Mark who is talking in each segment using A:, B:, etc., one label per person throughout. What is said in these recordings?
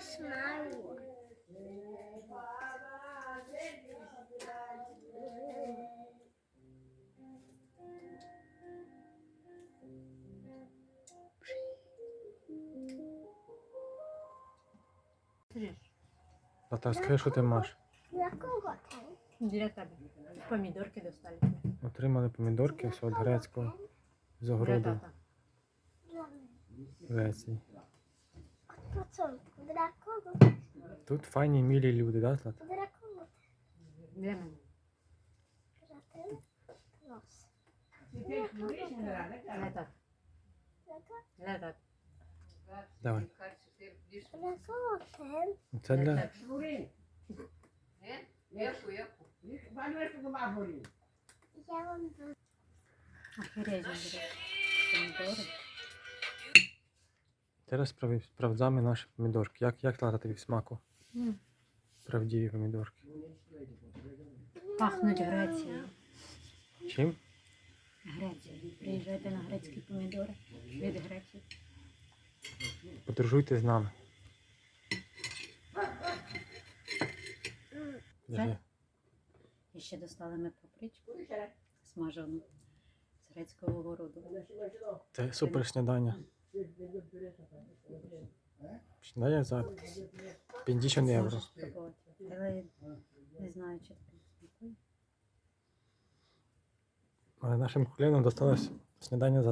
A: смайло.
B: Злата, скажи, що ти маєш?
A: Для кого це?
C: Для тебе. Помідорки достали.
B: Отримали помідорки все від грецького з огороду. Греції.
A: Для кого?
B: Тут файні мілі люди, да?
A: Для
C: мене.
A: Для тебе? Нос.
C: Для тата.
A: Для кого?
B: Давай.
A: Для це?
B: Для.
A: Я вам дам.
C: Буде. Помідори.
B: Зараз справ- справдзами наші помідорки. Як, як Злата тобі в смаку?
C: М.
B: Правдиві помідорки.
C: Пахнуть Грецією.
B: Чим?
C: Греція. Приїжджайте на грецькі помідори від Греції.
B: Подорожуйте з нами. Держи.
C: І ще достали ми папричку смажену з грецького городу.
B: Це супер снідання. Снідання за 50 євро.
C: Але не знаю, чи.
B: Але нашим кулінам досталось снідання.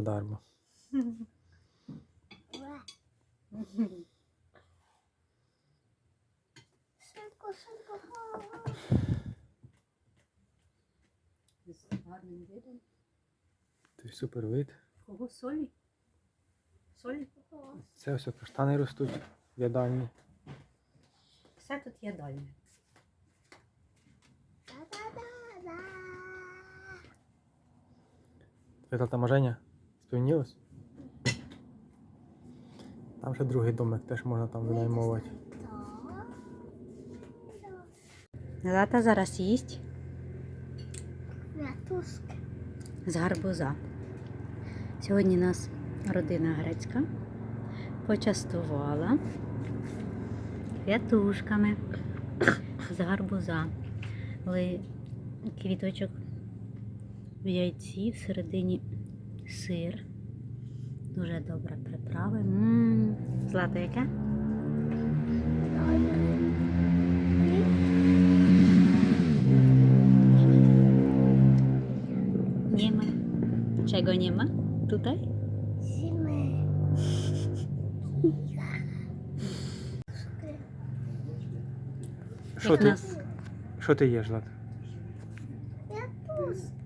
C: Гарним видом.
B: Це супер вид.
C: Кого солі? Солі?
B: Це все каштани ростуть в ядальні.
C: Все тут є дальне.
A: Да-да-да-да.
B: Тата Маженя сповнілась? Там ще другий домик, теж можна там винаймовувати.
C: Злата зараз їсть з гарбуза. Сьогодні нас родина грецька почастувала квятушками з гарбуза. Але квіточок в яйці, всередині сир. Дуже добра приправа. М, Злата яке? Nie ma. Czego nie?
A: Zimy.
B: Що
C: Як
B: ти,
C: нас
B: що ти їш, Злата?
A: Вятушка.